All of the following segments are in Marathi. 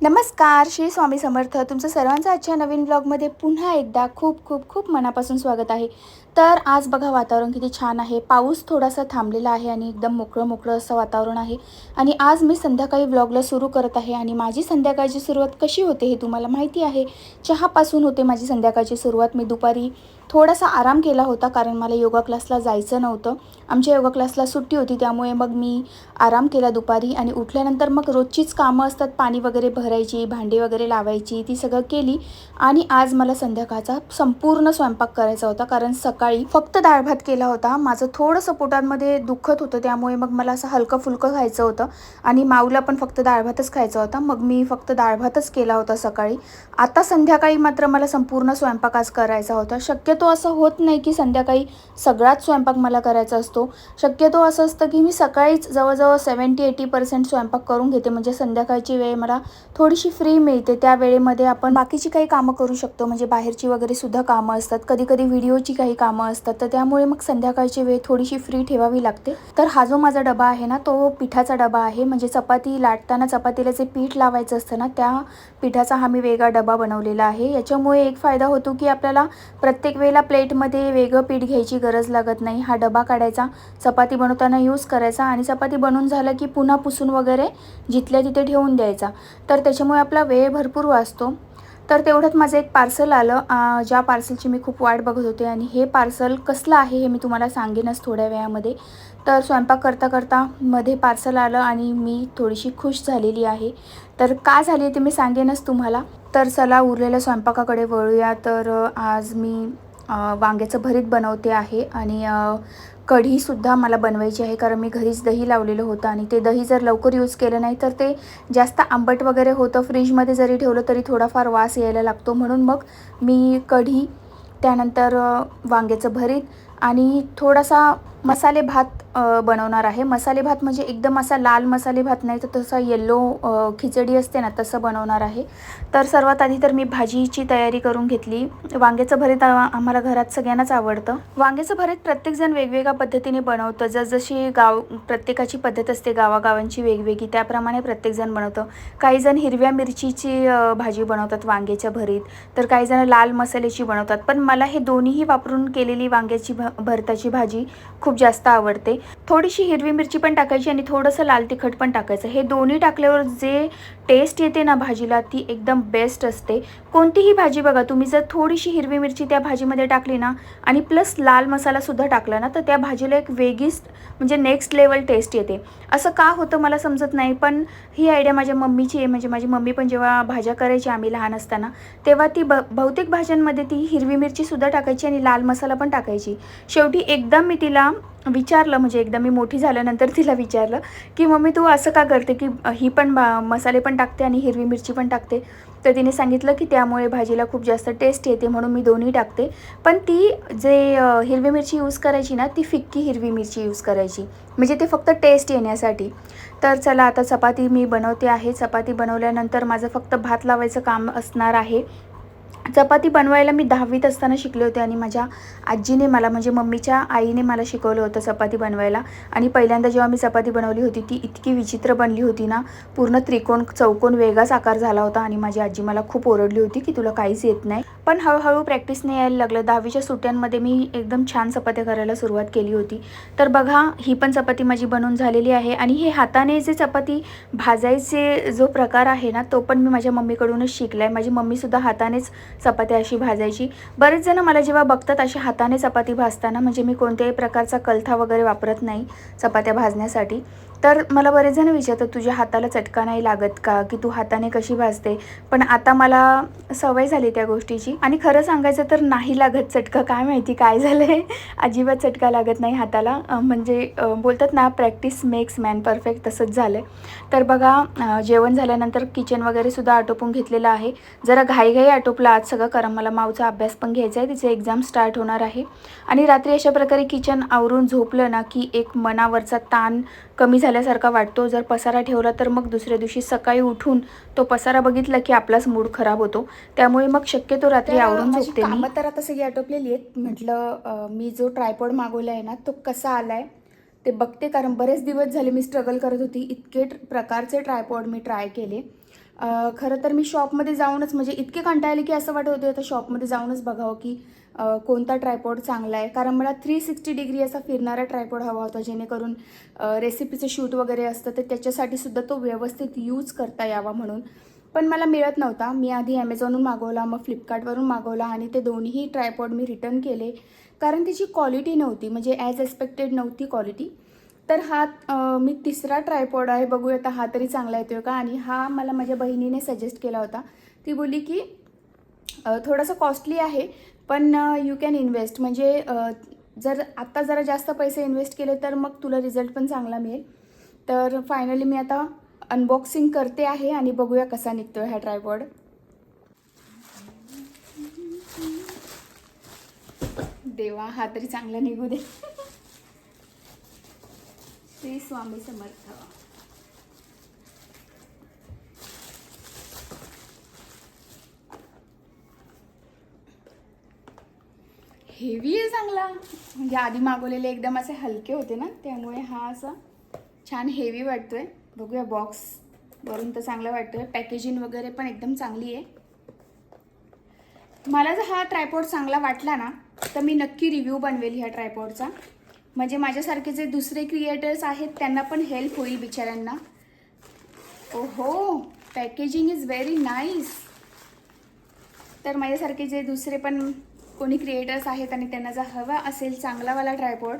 नमस्कार श्री स्वामी समर्थ. तुमचं सर्वांचं आजच्या नवीन ब्लॉगमध्ये पुन्हा एकदा खूप खूप खूप मनापासून स्वागत आहे. तर आज बघा वातावरण किती छान आहे. पाऊस थोडासा थांबलेला आहे आणि एकदम मोकळं मोकळं असं वातावरण आहे. आणि आज मी संध्याकाळी ब्लॉगला सुरू करत आहे आणि माझी संध्याकाळची सुरुवात कशी होते हे तुम्हाला माहिती आहे. चहापासून होते माझी संध्याकाळची सुरुवात. मी दुपारी थोडासा आराम केला होता कारण मला योगा क्लासला जायचं नव्हतं. आमच्या योगा क्लासला सुट्टी होती त्यामुळे मग मी आराम केला दुपारी आणि उठल्यानंतर मग रोजचीच कामं असतात पाणी वगैरे भरायची भांडी वगैरे लावायची ती सगळं केली आणि आज मला संध्याकाळचा संपूर्ण स्वयंपाक करायचा होता कारण सकाळी फक्त डाळ भात केला होता. माझं थोडंसं पोटांमध्ये दुखत होतं त्यामुळे मग मला असं हलकं फुलकं खायचं होतं आणि माऊला पण फक्त डाळ भातच खायचा होता. मग मी फक्त डाळ भातच केला होता सकाळी. आता संध्याकाळी मात्र मला संपूर्ण स्वयंपाक आज करायचा होता. शक्य शक्यतो असं होत नाही की संध्याकाळी सगळाच स्वयंपाक मला करायचा असतो. शक्यतो असं असतं की मी सकाळीच जवळजवळ सेवन्टी एटी पर्सेंट स्वयंपाक करून घेते. म्हणजे संध्याकाळची वेळ मला थोडीशी फ्री मिळते. त्या वेळेमध्ये आपण बाकीची काही कामं करू शकतो. म्हणजे बाहेरची वगैरे सुद्धा कामं असतात. कधी कधी व्हिडिओची काही कामं असतात. तर त्यामुळे मग संध्याकाळची वेळ थोडीशी फ्री ठेवावी लागते. तर हा जो माझा डबा आहे ना तो पिठाचा डबा आहे. म्हणजे चपाती लाटताना चपातीला जे पीठ लावायचं असतं ना त्या पिठाचा हा मी वेगळा डबा बनवलेला आहे. याच्यामुळे एक फायदा होतो की आपल्याला प्रत्येक वेळेला प्लेटमध्ये वेगळं पीठ घ्यायची गरज लागत नाही. हा डबा काढायचा चपाती बनवताना यूज करायचा आणि चपाती बनवून झालं की पुन्हा पुसून वगैरे जिथल्या तिथे ठेवून द्यायचा. तर त्याच्यामुळे आपला वेळ भरपूर वाचतो. तर तेवढ्यात माझं एक पार्सल आलं. ज्या पार्सलची मी खूप वाट बघत होते आणि हे पार्सल कसलं आहे हे मी तुम्हाला सांगेनच थोड्या वेळामध्ये. तर स्वयंपाक करता करता मध्ये पार्सल आलं आणि मी थोडीशी खुश झालेली आहे. तर का झाली ते मी सांगेनच तुम्हाला. तर चला उरलेल्या स्वयंपाकाकडे वळूया. तर आज मी वांग्याचं भरीत बनवते आहे आणि कढीसुद्धा मला बनवायची आहे कारण मी घरीच दही लावलेलं होतं आणि ते दही जर लवकर यूज केलं नाही तर ते जास्त आंबट वगैरे होतं. फ्रीजमध्ये जरी ठेवलं तरी थोडाफार वास यायला लागतो. म्हणून मग मी कढी त्यानंतर वांग्याचं भरीत आणि थोडासा मसाले भात बनवणार आहे. मसाले भात म्हणजे एकदम असा लाल मसाले भात नाही तर तसा येल्लो खिचडी असते ना तसं बनवणार आहे. तर सर्वात आधी तर मी भाजीची तयारी करून घेतली. वांग्याचं भरीत आम्हाला घरात सगळ्यांनाच आवडतं. वांग्याचं भरीत प्रत्येकजण वेगवेगळ्या पद्धतीने बनवतं. जसजशी गाव प्रत्येकाची पद्धत असते गावागावांची वेगवेगळी त्याप्रमाणे प्रत्येकजण बनवतं. काही जण हिरव्या मिरचीची भाजी बनवतात वांग्याच्या भरीत. तर काही जण लाल मसाल्याची बनवतात. पण मला हे दोन्हीही वापरून केलेली वांग्याची भ भरताची भाजी खूप जास्त आवडते. थोडीशी हिरवी मिरची पण टाकायची आणि थोडंसं लाल तिखट पण टाकायचं. हे दोन्ही टाकल्यावर जे टेस्ट येते ना भाजीला ती एकदम बेस्ट असते. कोणतीही भाजी बघा तुम्ही जर थोडीशी हिरवी मिरची त्या भाजीमध्ये टाकली ना आणि प्लस लाल मसालासुद्धा टाकला ना तर त्या भाजीला एक वेगळीच म्हणजे नेक्स्ट लेवल टेस्ट येते. असं का होतं मला समजत नाही पण ही आयडिया माझ्या मम्मीची आहे. म्हणजे माझी मम्मी पण जेव्हा भाज्या करायची आम्ही लहान असताना तेव्हा ती ब बहुतेक भाज्यांमध्ये ती हिरवी मिरचीसुद्धा टाकायची आणि लाल मसाला पण टाकायची. शेवटी एकदम मी तिला विचारलं म्हणजे एकदा मी मोठी झाल्यानंतर तिला विचारलं की मम्मी तू असं का करते की ही पण बा मसाले पण टाकते आणि हिरवी मिरची पण टाकते? तर तिने सांगितलं की त्यामुळे भाजीला खूप जास्त टेस्ट येते म्हणून मी दोन्ही टाकते. पण ती जे हिरवी मिरची यूज करायची ना ती फिक्की हिरवी मिरची यूज करायची. म्हणजे ते फक्त टेस्ट येण्यासाठी. तर चला आता चपाती मी बनवते आहे. चपाती बनवल्यानंतर माझं फक्त भात लावायचं काम असणार आहे. चपाती बनवायला मी दहावीत असताना शिकले होते आणि माझ्या आजीने मला म्हणजे मम्मीच्या आईने मला शिकवलं होतं चपाती बनवायला. आणि पहिल्यांदा जेव्हा मी चपाती बनवली होती ती इतकी विचित्र बनली होती ना पूर्ण त्रिकोण चौकोन वेगळाच आकार झाला होता आणि माझी आजी मला खूप ओरडली होती की तुला काहीच येत नाही. पण हळूहळू प्रॅक्टिसने यायला लागलं. दहावीच्या सुट्ट्यांमध्ये मी एकदम छान चपात्या करायला सुरुवात केली होती. तर बघा ही पण चपाती माझी बनून झालेली आहे आणि हे हाताने जे चपाती भाजायचे जो प्रकार आहे ना तो पण मी माझ्या मम्मीकडूनच शिकला आहे माझी मम्मीसुद्धा हातानेच चपात्या अशी भाजायची. बरेच जण मला जेव्हा बघतात अशी हाताने चपाती भाजताना म्हणजे मी कोणत्याही प्रकारचा कलथा वगैरे वापरत नाही चपात्या भाजण्यासाठी. तर मला बरेच जण विचारतात तुझ्या हाताला चटका नाही लागत का? की तू हाताने कशी भाजते? पण आता मला सवय झाली त्या गोष्टीची. आणि खरं सांगायचं तर नाही लागत चटका. काय माहिती काय झालं आहे अजिबात चटका लागत नाही हाताला. म्हणजे बोलतात ना प्रॅक्टिस मेक्स मॅन परफेक्ट तसंच झालं आहे तर बघा जेवण झाल्यानंतर किचन वगैरे सुद्धा आटोपून घेतलेलं आहे. जरा घाईघाई आटोपला. आज सगळं कारण मला माऊचा अभ्यास पण घ्यायचा आहे. तिचे एक्झाम स्टार्ट होणार आहे. आणि रात्री अशा प्रकारे किचन आवरून झोपलं ना की एक मनावरचा ताण कमी झाल्यासारखा वाटतो. जर पसारा ठेवला तर मग दुसऱ्या दिवशी सकाळी उठून तो पसारा बघितला की आपलाच मूड खराब होतो. त्यामुळे मग शक्यतो रात्री आवरून झोपते कामं तर आता सगळी आटोपलेली आहेत. म्हटलं मी जो ट्रायपॉड मागवला आहे ना तो कसा आला आहे ते बघते. कारण बरेच दिवस झाले मी स्ट्रगल करत होती. इतके प्रकारचे ट्रायपॉड मी ट्राय केले. खरं तर मी शॉपमध्ये जाऊनच म्हणजे इतके कंटाळले की असं वाटत होतं आता शॉपमध्ये जाऊनच बघावं की कोणता ट्रायपॉड चांगला आहे? कारण मला थ्री सिक्स्टी डिग्री असा फिरणारा ट्रायपॉड हवा होता जेणेकरून रेसिपीचं शूट वगैरे असतं तर त्याच्यासाठी सुद्धा तो व्यवस्थित यूज करता यावा म्हणून. पण मला मिळत नव्हता. मी आधी ॲमेझॉनहून मागवला मग फ्लिपकार्टवरून मागवला आणि ते दोन्ही ट्रायपॉड मी रिटर्न केले. कारण त्याची क्वालिटी नव्हती म्हणजे ॲज एक्सपेक्टेड नव्हती क्वालिटी तर हा मी तिसरा ट्रायपॉड आहे. बघूया आता हा तरी चांगला येतोय का? आणि हा मला माझ्या बहिणीने सजेस्ट केला होता. ती बोलली की थोडासा कॉस्टली आहे पण यू कॅन इन्व्हेस्ट म्हणजे जर आत्ता जरा जास्त पैसे इन्व्हेस्ट केले तर मग तुला रिझल्ट पण चांगला मिळेल. तर फायनली मी आता अनबॉक्सिंग करते आहे आणि बघूया कसा निघतो ह्या ड्रायवर देवा हा तरी चांगला निघू दे. श्री स्वामी समर्थ. हेवी आहे चांगला. म्हणजे आधी मागवलेले एकदम असे हलके होते ना त्यामुळे हा असा छान हेवी वाटतोय. बघूया बॉक्स वरून तर चांगला वाटतोय. पॅकेजिंग वगैरे पण एकदम चांगली आहे. मला जर हा ट्रायपॉड चांगला वाटला ना तर मी नक्की रिव्ह्यू बनवेल ह्या ट्रायपॉडचा म्हणजे माझ्यासारखे जे दुसरे क्रिएटर्स आहेत त्यांना पण हेल्प होईल बिचाऱ्यांना. ओहो पॅकेजिंग इज व्हेरी नाईस तर माझ्यासारखे जे दुसरे पण कोणी क्रिएटर्स आहेत आणि त्यांना जर हवा असेल चांगलावाला ट्रायपॉड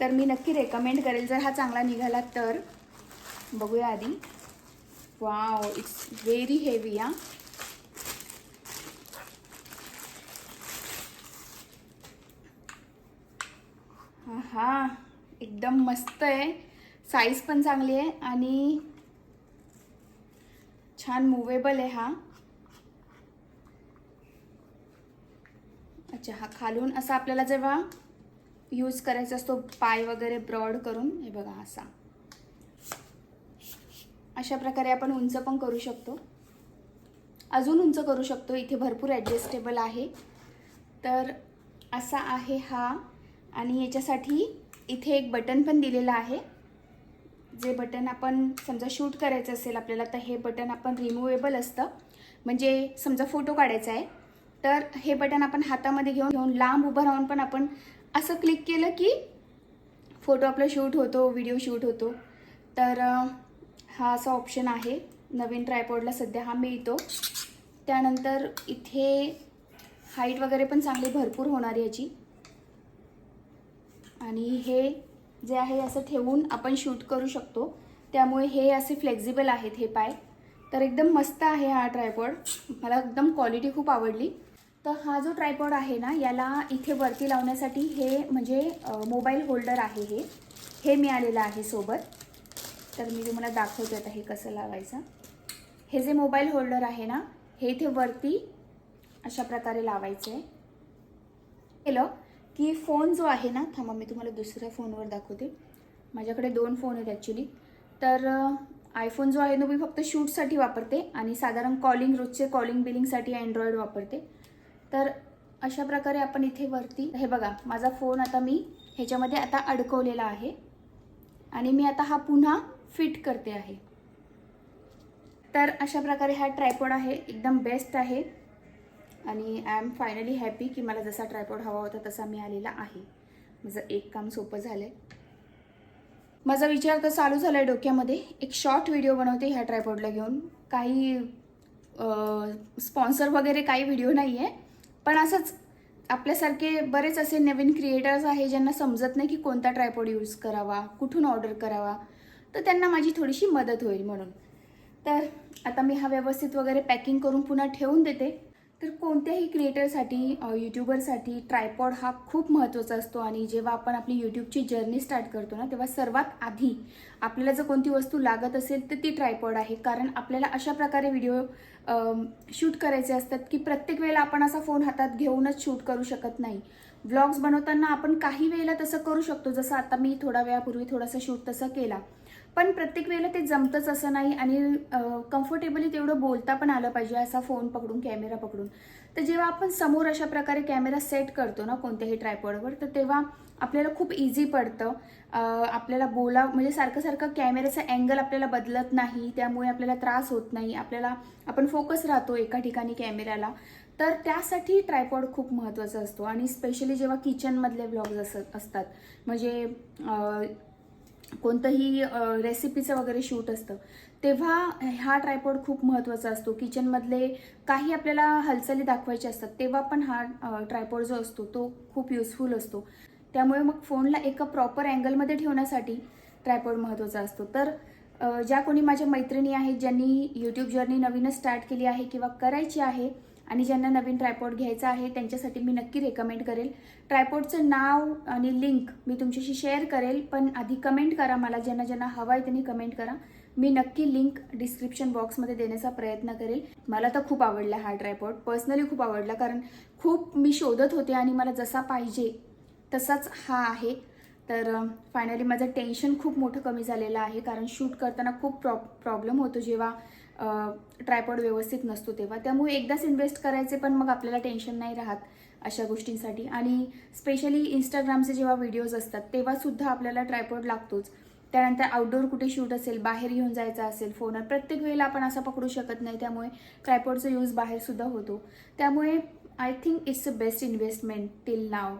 तर मी नक्की रेकमेंड करेल. जर हा चांगला निघाला तर. बघूया आधी. वाव इट्स व्हेरी हेवी हा. हा एकदम मस्त आहे. साईज पण चांगली आहे आणि छान मुवेबल आहे हा. अच्छा हा खालून असा आपल्याला जेव्हा यूज करायचा असतो पाय वगैरे ब्रॉड करून हे बघा असा. अशा प्रकारे आपण उंच पण करू शकतो. अजून उंच करू शकतो इथे भरपूर ॲडजस्टेबल आहे. तर असा आहे हा आणि याच्यासाठी इथे एक बटन पण दिलेलं आहे. जे बटन आपण समजा शूट करायचं असेल आपल्याला तर हे बटन आपण रिमुवेबल असतं. म्हणजे समजा फोटो काढायचा आहे तर हे बटन आपण हातामध्ये घेऊन घेऊन लांब उभं राहून पण आपण असं क्लिक केलं की फोटो आपला शूट होतो व्हिडिओ शूट होतो. तर हा असा ऑप्शन आहे. नवीन ट्रायपॉडला सध्या हा मिळतो. त्यानंतर इथे हाईट वगैरे पण चांगली भरपूर होणार याची. आणि हे जे आहे असं ठेवून आपण शूट करू शकतो. त्यामुळे हे असे फ्लेक्झिबल आहेत हे पाय. तर एकदम मस्त आहे हा ट्रायपॉड मला एकदम क्वालिटी खूप आवडली. तर हा जो ट्रायपॉड आहे ना याला इथे वरती लावण्यासाठी हे म्हणजे मोबाईल होल्डर आहे हे. हे मिळालेलं आहे सोबत. तर मी तुम्हाला दाखवते आता हे कसं लावायचं. हे जे मोबाईल होल्डर आहे ना हे इथे वरती अशा प्रकारे लावायचं आहे केलं की फोन जो आहे ना थांबा मी तुम्हाला दुसऱ्या फोनवर दाखवते. माझ्याकडे दोन फोन आहेत ॲक्च्युली तर आयफोन जो आहे तो मी फक्त शूटसाठी वापरते आणि साधारण कॉलिंग रोजचे कॉलिंग बिलिंगसाठी अँड्रॉइड वापरते. तर अशा प्रकारे आपण इथे वरती हे बघा माझा फोन आता मी ह्याच्यामध्ये आता अडकवलेला आहे. आणि मी आता हा पुन्हा फिट करते आहे. तर अशा प्रकारे हा ट्रायपॉड आहे एकदम बेस्ट आहे. आणि आय एम फायनली हॅपी की मला जसा ट्रायपॉड हवा होता तसा मी आलेला आहे. माझं एक काम सोपं झालं आहे माझा विचार तर चालू झाला आहे डोक्यामध्ये. एक शॉर्ट व्हिडिओ बनवते ह्या ट्रायपॉडला घेऊन. काही स्पॉन्सर वगैरे काही व्हिडिओ नाही आहे पण असंच आपल्यासारखे बरेच असे नवीन क्रिएटर्स आहे ज्यांना समजत नाही की कोणता ट्रायपॉड यूज करावा कुठून ऑर्डर करावा तर त्यांना माझी थोडीशी मदत होईल म्हणून. तर आता मी हा व्यवस्थित वगैरे पॅकिंग करून पुन्हा ठेवून देते. तर कोणत्याही क्रिएटरसाठी यूट्यूबरसाठी ट्रायपॉड हा खूप महत्त्वाचा असतो आणि जेव्हा आपण आपली यूट्यूबची जर्नी स्टार्ट करतो ना तेव्हा सर्वात आधी आपल्याला जर कोणती वस्तू लागत असेल तर ती ट्रायपॉड आहे. कारण आपल्याला अशा प्रकारे व्हिडिओ शूट करायचे असतात की प्रत्येक वेळेला आपण असा फोन हातात घेऊनच शूट करू शकत नाही. व्लॉग्स बनवताना आपण काही वेळेला तसं करू शकतो. जसं आता मी थोडा वेळापूर्वी थोडासा शूट तसं केला. पण प्रत्येक वेळेला ते जमतंच असं नाही आणि कम्फर्टेबली तेवढं बोलता पण आलं पाहिजे असा फोन पकडून कॅमेरा पकडून. तर जेव्हा आपण समोर अशा प्रकारे कॅमेरा सेट करतो ना कोणत्याही ट्रायपॉडवर तर तेव्हा आपल्याला खूप इझी पडतं. आपल्याला बोला म्हणजे सारखं सारखं कॅमेऱ्याचा अँगल आपल्याला बदलत नाही त्यामुळे आपल्याला त्रास होत नाही. आपल्याला आपण फोकस राहतो एका ठिकाणी कॅमेऱ्याला तर त्यासाठी ट्रायपॉड खूप महत्त्वाचा असतो. आणि स्पेशली जेव्हा किचनमधले ब्लॉग्स असत असतात. म्हणजे कोणतंही रेसिपीचं वगैरे शूट असतं तेव्हा हा ट्रायपॉड खूप महत्त्वाचा असतो. किचनमधले काही आपल्याला हालचाली दाखवायच्या असतात तेव्हा पण हा ट्रायपॉड जो असतो तो खूप युजफुल असतो. त्यामुळे मग फोनला एका प्रॉपर अँगलमध्ये ठेवण्यासाठी ट्रायपॉड महत्त्वाचा असतो. तर ज्या कोणी माझ्या मैत्रिणी आहेत ज्यांनी यूट्यूब जर्नी नवीनच स्टार्ट केली आहे किंवा करायची आहे आणि ज्यांना नवीन ट्रायपॉड घ्यायचा आहे त्यांच्यासाठी मी नक्की रेकमेंड करेल. ट्रायपॉडचं नाव आणि लिंक मी तुमच्याशी शेअर करेल पण आधी कमेंट करा मला ज्यांना ज्यांना हवं आहे त्यांनी कमेंट करा. मी नक्की लिंक डिस्क्रिप्शन बॉक्समध्ये देण्याचा प्रयत्न करेल. मला तर खूप आवडला हा ट्रायपॉड पर्सनली खूप आवडला कारण खूप मी शोधत होते आणि मला जसा पाहिजे तसाच हा आहे. तर फायनली माझं टेन्शन खूप मोठं कमी झालेलं आहे कारण शूट करताना खूप प्रॉ प्रॉब्लेम होतो जेव्हा ट्रायपॉड व्यवस्थित नसतो तेव्हा. त्यामुळे एकदाच इन्व्हेस्ट करायचे पण मग आपल्याला टेन्शन नाही राहत अशा गोष्टींसाठी. आणि स्पेशली इंस्टाग्रामचे जेव्हा व्हिडिओज असतात तेव्हासुद्धा आपल्याला ट्रायपॉड लागतोच. त्यानंतर आउटडोअर कुठे शूट असेल बाहेर घेऊन जायचं असेल फोनवर प्रत्येक वेळेला आपण असा पकडू शकत नाही. त्यामुळे ट्रायपॉडचा यूज बाहेरसुद्धा होतो. त्यामुळे I think it's a best investment till now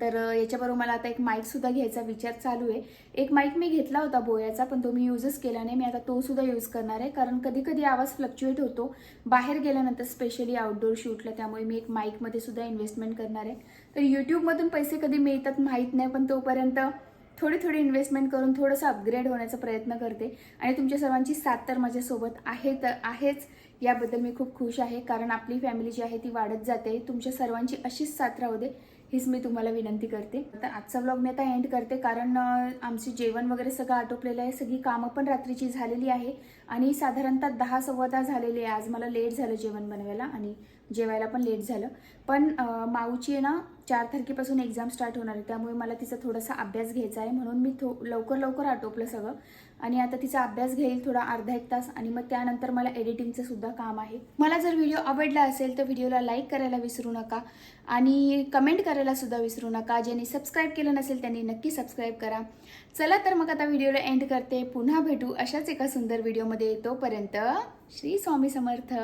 तर याच्याबरोबर मला आता एक माईकसुद्धा घ्यायचा विचार चालू आहे. एक माईक मी घेतला होता बोयाचा पण तो मी यूजच केला नाही. मी आता तोसुद्धा यूज करणार आहे. कारण कधी कधी आवाज फ्लक्च्युएट होतो. बाहेर गेल्यानंतर स्पेशली आउटडोअर शूटला त्यामुळे मी एक माईकमध्ये सुद्धा इन्व्हेस्टमेंट करणार आहे. तर यूट्यूबमधून पैसे कधी मिळतात माहीत नाही पण तोपर्यंत थोडी थोडी इन्व्हेस्टमेंट करून थोडंसं अपग्रेड होण्याचा प्रयत्न करते. आणि तुमच्या सर्वांची साथ तर माझ्यासोबत आहे तर आहेच. याबद्दल मी खूप खुश आहे. कारण आपली फॅमिली जी आहे ती वाढत जाते. तुमच्या सर्वांची अशीच साथ राहू दे. हीच मी तुम्हाला विनंती करते. तर आजचा व्लॉग मी आता एंड करते कारण आमचे जेवण वगैरे सगळं आटोपलेलं आहे. सगळी कामं पण रात्रीची झालेली आहे. आणि साधारणतः दहा सव्वा दहा झालेली आहे. आज मला लेट झालं जेवण बनवायला आणि जेवायला पण लेट झालं. पण माऊची आहे ना चार तारखेपासून एक्झाम स्टार्ट होणार आहे. त्यामुळे मला तिचा थोडासा अभ्यास घ्यायचा आहे म्हणून मी थो लवकर लवकर आटोपलं सगळं. आणि आता तिचा अभ्यास घेईल थोडा अर्धा एक तास आणि मग त्यानंतर मला एडिटिंगचं सुद्धा काम आहे. मला जर व्हिडिओ आवडला असेल तर व्हिडिओला लाईक करायला विसरू नका आणि कमेंट करायला सुद्धा विसरू नका. ज्यांनी सबस्क्राईब केलं नसेल त्यांनी नक्की सबस्क्राईब करा. चला तर मग आता व्हिडिओला एंड करते. पुन्हा भेटू अशाच एका सुंदर व्हिडिओमध्ये तोपर्यंत श्री स्वामी समर्थ.